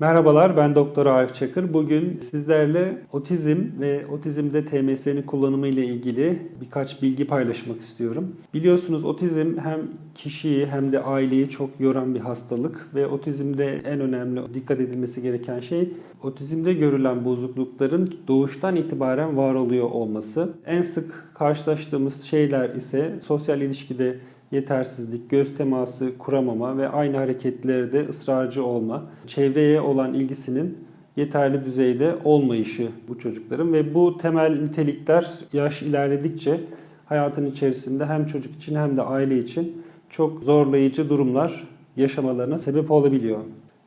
Merhabalar ben Doktor Arif Çakır. Bugün sizlerle otizm ve otizmde TMS'nin kullanımı ile ilgili birkaç bilgi paylaşmak istiyorum. Biliyorsunuz otizm hem kişiyi hem de aileyi çok yoran bir hastalık ve otizmde en önemli dikkat edilmesi gereken şey otizmde görülen bozuklukların doğuştan itibaren var oluyor olması. En sık karşılaştığımız şeyler ise sosyal ilişkide yetersizlik, göz teması kuramama ve aynı hareketlerde ısrarcı olma, çevreye olan ilgisinin yeterli düzeyde olmayışı bu çocukların ve bu temel nitelikler yaş ilerledikçe hayatın içerisinde hem çocuk için hem de aile için çok zorlayıcı durumlar yaşamalarına sebep olabiliyor.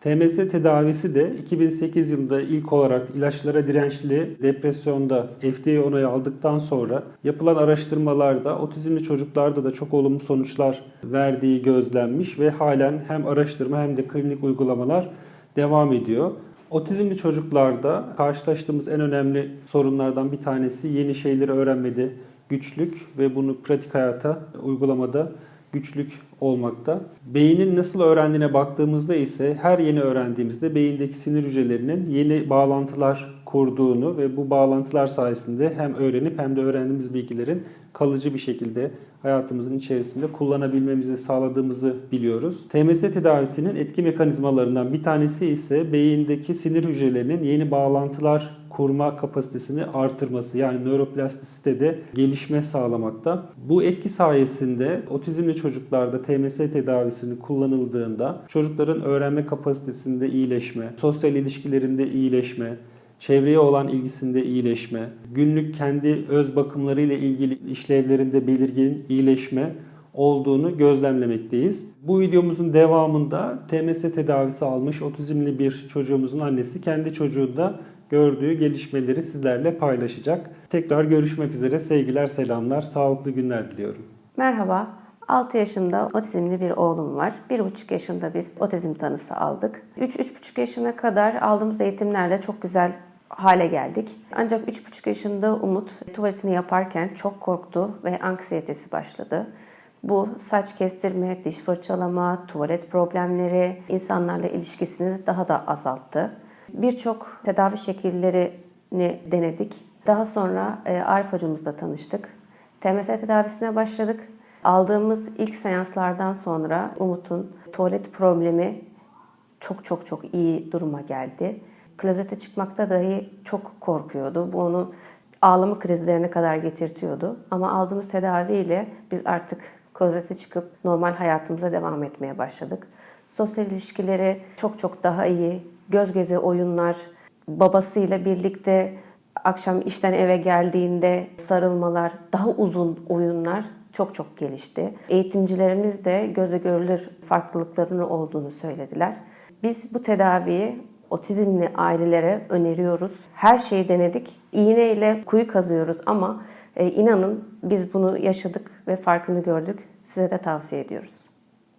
TMS tedavisi de 2008 yılında ilk olarak ilaçlara dirençli depresyonda FDA onayı aldıktan sonra yapılan araştırmalarda otizmli çocuklarda da çok olumlu sonuçlar verdiği gözlenmiş ve halen hem araştırma hem de klinik uygulamalar devam ediyor. Otizmli çocuklarda karşılaştığımız en önemli sorunlardan bir tanesi yeni şeyleri öğrenmede güçlük ve bunu pratik hayata uygulamada güçlük olmakta. Beynin nasıl öğrendiğine baktığımızda ise her yeni öğrendiğimizde beyindeki sinir hücrelerinin yeni bağlantılar kurduğunu ve bu bağlantılar sayesinde hem öğrenip hem de öğrendiğimiz bilgilerin kalıcı bir şekilde hayatımızın içerisinde kullanabilmemizi sağladığımızı biliyoruz. TMS tedavisinin etki mekanizmalarından bir tanesi ise beyindeki sinir hücrelerinin yeni bağlantılar kurma kapasitesini artırması yani nöroplastisitede gelişme sağlamakta. Bu etki sayesinde otizmli çocuklarda TMS tedavisini kullanıldığında çocukların öğrenme kapasitesinde iyileşme, sosyal ilişkilerinde iyileşme, çevreye olan ilgisinde iyileşme, günlük kendi öz bakımlarıyla ilgili işlevlerinde belirgin iyileşme olduğunu gözlemlemekteyiz. Bu videomuzun devamında TMS tedavisi almış otizmli bir çocuğumuzun annesi kendi çocuğunda gördüğü gelişmeleri sizlerle paylaşacak. Tekrar görüşmek üzere. Sevgiler, selamlar, sağlıklı günler diliyorum. Merhaba, 6 yaşında otizmli bir oğlum var. 1,5 yaşında biz otizm tanısı aldık. 3-3,5 yaşına kadar aldığımız eğitimlerle çok güzel hale geldik. Ancak 3,5 yaşında Umut tuvaletini yaparken çok korktu ve anksiyetesi başladı. Bu saç kestirme, diş fırçalama, tuvalet problemleri, insanlarla ilişkisini daha da azalttı. Birçok tedavi şekillerini denedik. Daha sonra e, Arif hocamızla tanıştık. TMS tedavisine başladık. Aldığımız ilk seanslardan sonra Umut'un tuvalet problemi çok çok çok iyi duruma geldi. Klozete çıkmakta dahi çok korkuyordu. Bu onu ağlama krizlerine kadar getirtiyordu. Ama aldığımız tedaviyle biz artık klozete çıkıp normal hayatımıza devam etmeye başladık. Sosyal ilişkileri çok çok daha iyi. Göz göze oyunlar, babasıyla birlikte akşam işten eve geldiğinde sarılmalar, daha uzun oyunlar çok çok gelişti. Eğitimcilerimiz de göze görülür farklılıklarının olduğunu söylediler. Biz bu tedaviyi otizmli ailelere öneriyoruz. Her şeyi denedik. İğneyle kuyu kazıyoruz ama e, inanın biz bunu yaşadık ve farkını gördük. Size de tavsiye ediyoruz.